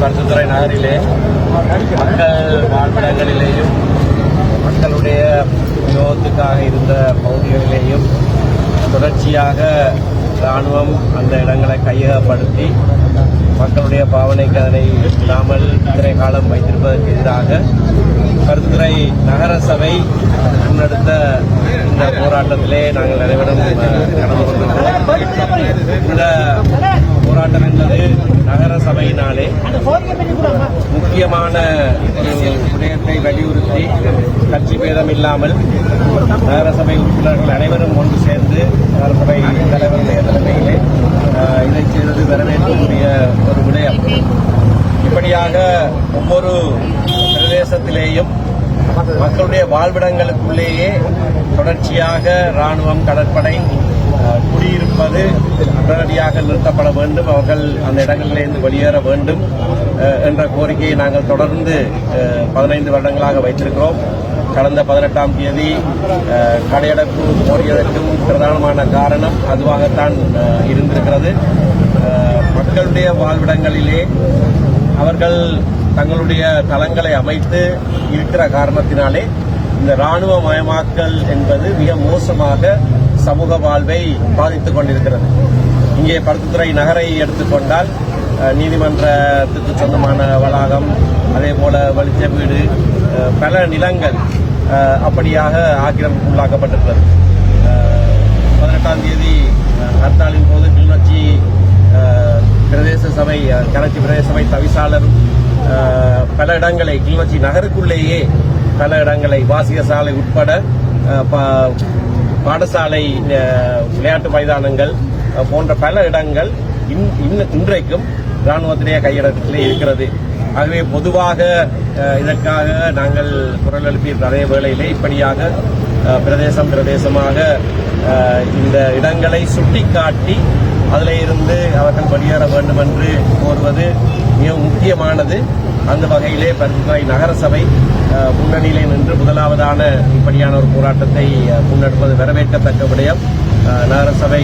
பருத்துத்துறை நகரிலே மக்கள் வாழ்விடங்களிலேயும் மக்களுடைய வினோதத்துக்காக இருந்த பகுதிகளிலேயும் தொடர்ச்சியாக இராணுவம் அந்த இடங்களை கையகப்படுத்தி மக்களுடைய பாவனைக்கு அதனை இல்லாமல் இத்தனை காலம் வைத்திருப்பதற்கு எதிராக கருத்துறை நகர சபை முன்னெடுத்த இந்த போராட்டத்திலே நாங்கள் அனைவரும் நடந்து கொண்டிருக்கிறோம். இந்த போராட்டம் என்பது நகர சபையினாலே முக்கியமான ஒரு விடயத்தை வலியுறுத்தி கட்சி பேதம் இல்லாமல் நகரசபை உறுப்பினர்கள் அனைவரும் ஒன்று சேர்ந்து நகரசபை தலைவருடைய தலைமையிலே இதை செய்தது வரவேற்கக்கூடிய ஒரு விடயம். இப்படியாக ஒவ்வொரு பிரதேசத்திலேயும் மக்களுடைய வாழ்விடங்களுக்குள்ளேயே தொடர்ச்சியாக ராணுவம் கடற்படை குடியிருப்பது உடனடியாக நிறுத்தப்பட வேண்டும். அவர்கள் அந்த இடங்களிலிருந்து வெளியேற வேண்டும் என்ற கோரிக்கையை நாங்கள் தொடர்ந்து பதினைந்து வருடங்களாக வைத்திருக்கிறோம். கடந்த பதினெட்டாம் தேதி கடையடைப்பு கோரியதற்கும் பிரதானமான காரணம் அதுவாகத்தான் இருந்திருக்கிறது. மக்களுடைய வாழ்விடங்களிலே அவர்கள் தங்களுடைய தளங்களை அமைத்து இருக்கிற காரணத்தினாலே இந்த ராணுவமயமாக்கல் என்பது மிக மோசமாக சமூக வாழ்வை பாதித்துக் கொண்டிருக்கிறது. இங்கே பருத்துத்துறை நகரை எடுத்துக்கொண்டால் நீதிமன்றத்துக்கு சொந்தமான வளாகம் அதே போல வெளிச்ச வீடு பல நிலங்கள் அப்படியாக ஆக்கிரமிப்பு உள்ளாக்கப்பட்டிருக்கிறது. பதினெட்டாம் தேதி ஹர்த்தாலின் போது கிளிநொச்சி பிரதேச சபை கிளர்ச்சி பிரதேச சபை தவிசாளர் பல இடங்களை கிளிநொச்சி நகருக்குள்ளேயே பல இடங்களை வாசிய சாலை உட்பட பாடசாலை விளையாட்டு மைதானங்கள் போன்ற பல இடங்கள் இன்- இன்றைக்கும் இராணுவத்திலேயே கையிடத்திலே இருக்கிறது. ஆகவே பொதுவாக இதற்காக நாங்கள் குரல் எழுப்பியிருந்த அதே வேளையிலே இப்படியாக பிரதேசம் பிரதேசமாக இந்த இடங்களை சுட்டிக்காட்டி அதில் இருந்து அவர்கள் வெளியேற வேண்டும் என்று கோருவது மிக முக்கியமானது. அந்த வகையிலே பருத்துறை நகரசபை முன்னணியிலே நின்று முதலாவதான இப்படியான ஒரு போராட்டத்தை முன்னெடுப்பது வரவேற்கத்தக்க விடயம். நகர நகரசபை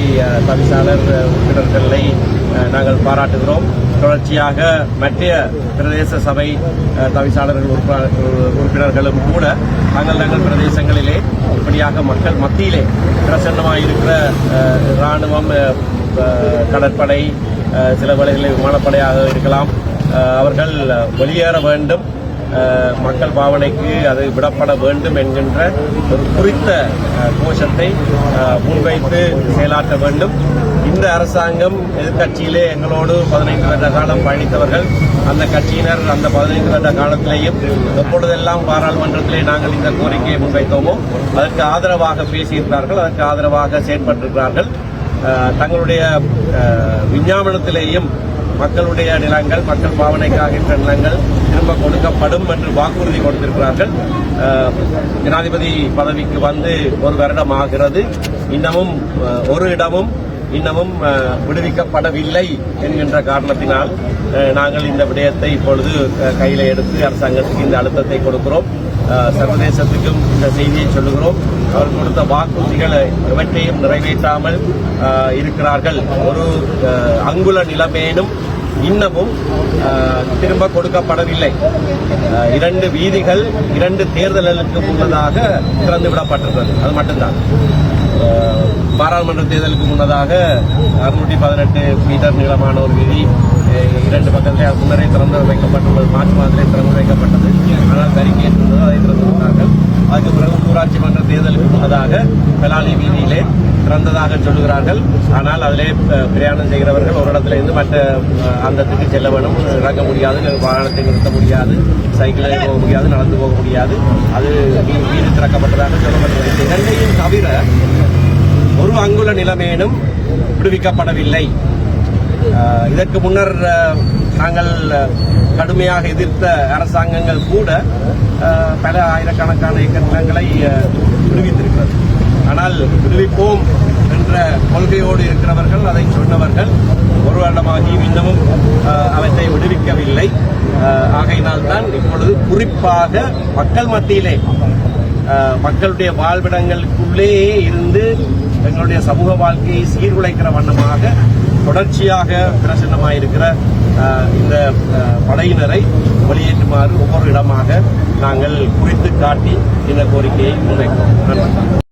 தவிசாளர் உறுப்பினர்களை நாங்கள் பாராட்டுகிறோம். தொடர்ச்சியாக மற்ற பிரதேச சபை தவிசாளர்கள் உறுப்பினர்களும் கூட தங்கள் தங்கள் பிரதேசங்களிலே இப்படியாக மக்கள் மத்தியிலே பிரசன்னமாக இருக்கிற ராணுவம் இராணுவம் கடற்படை சில வேளைகளில் விமானப்படையாக இருக்கலாம். அவர்கள் வெளியேற வேண்டும். மக்கள் பாவனைக்கு அது விடப்பட வேண்டும் என்கின்ற ஒரு குறித்த கோஷத்தை முன்வைத்து செயலாற்ற வேண்டும். இந்த அரசாங்கம் எதிர்க்கட்சியிலே எங்களோடு பதினைந்து வருட காலம் பயணித்தவர்கள். அந்த கட்சியினர் அந்த பதினைந்து வருட காலத்திலேயும் எப்பொழுதெல்லாம் பாராளுமன்றத்திலே நாங்கள் இந்த கோரிக்கையை முன்வைத்தோமோ அதற்கு ஆதரவாக பேசியிருக்கிறார்கள் அதற்கு ஆதரவாக செயற்பட்டிருக்கிறார்கள். தங்களுடைய விஞ்ஞாபனத்திலேயும் மக்களுடைய நிலங்கள் மக்கள் பாவனைக்காக நிலங்கள் திரும்ப கொடுக்கப்படும் என்று வாக்குறுதி கொடுத்திருக்கிறார்கள். ஜனாதிபதி பதவிக்கு வந்து ஒரு வருடம் ஆகிறது இன்னமும் ஒரு இடமும் இன்னமும் விடுவிக்கப்படவில்லை என்கின்ற காரணத்தினால் நாங்கள் இந்த விடயத்தை இப்பொழுது அஹ், கையில் எடுத்து அரசாங்கத்துக்கு இந்த அழுத்தத்தை கொடுக்கிறோம். சர்வதேசத்துக்கும் இந்த செய்தியை சொல்லுகிறோம். அவர் கொடுத்த வாக்குறுதிகளை எவற்றையும் நிறைவேற்றாமல் இருக்கிறார்கள். ஒரு அங்குல நிலமேனும் இன்னமும் திரும்ப கொடுக்கப்படவில்லை. இரண்டு வீதிகள் இரண்டு தேர்தல்களுக்கு முன்னதாக திறந்து விடப்பட்டிருந்தது. அது மட்டும்தான். பாராளுமன்ற தேர்தலுக்கு முன்னதாக அறுநூற்றி பதினெட்டு மீட்டர் நீளமான ஒரு வீதி இரண்டு பக்கத்திலே அது முன்னரே திறந்து வைக்கப்பட்டுள்ளது. மார்ச் மாதத்திலே திறந்து வைக்கப்பட்டது. ஆனால் தறிக்கை இருந்தது அதை திறந்து விட்டார்கள் அதுக்கு பிறகு ஊராட்சி மன்ற தேர்தலுக்கு முன்னதாக பெலாலி வீதியிலே திறந்ததாக சொல்லுகிறார்கள். ஆனால் அதிலே பிரயாணம் செய்கிறவர்கள் ஒரு இடத்துல இருந்து மற்ற அந்தத்துக்கு செல்ல வேண்டும் இறங்க முடியாது வாகனத்தை நிறுத்த முடியாது சைக்கிளில் போக முடியாது நடந்து போக முடியாது. அது வீடு திறக்கப்பட்டதாக சொல்லப்பட்டது இரண்டையும் தவிர ஒரு அங்குல நிலைமேனும் விடுவிக்கப்படவில்லை. இதற்கு முன்னர் நாங்கள் கடுமையாக எதிர்த்த அரசாங்கங்கள் கூட பல ஆயிரக்கணக்கான ஏக்கர் நிலங்களை விடுவித்திருக்கிறது. ஆனால் விடுவிப்போம் என்ற கொள்கையோடு இருக்கிறவர்கள் அதை சொன்னவர்கள் ஒரு வருடமாகியும் இன்னமும் அவற்றை விடுவிக்கவில்லை. ஆகையினால்தான் இப்பொழுது குறிப்பாக மக்கள் மத்தியிலே மக்களுடைய வாழ்விடங்களுக்குள்ளேயே இருந்து எங்களுடைய சமூக வாழ்க்கையை சீர்குலைக்கிற வண்ணமாக தொடர்ச்சியாக பிரசன்னமாயிருக்கிற இந்த படையினரை வெளியேற்றுமாறு ஒவ்வொரு இடமாக நாங்கள் குறித்து காட்டி இந்த கோரிக்கையை முன்வைக்கிறோம். நன்றி.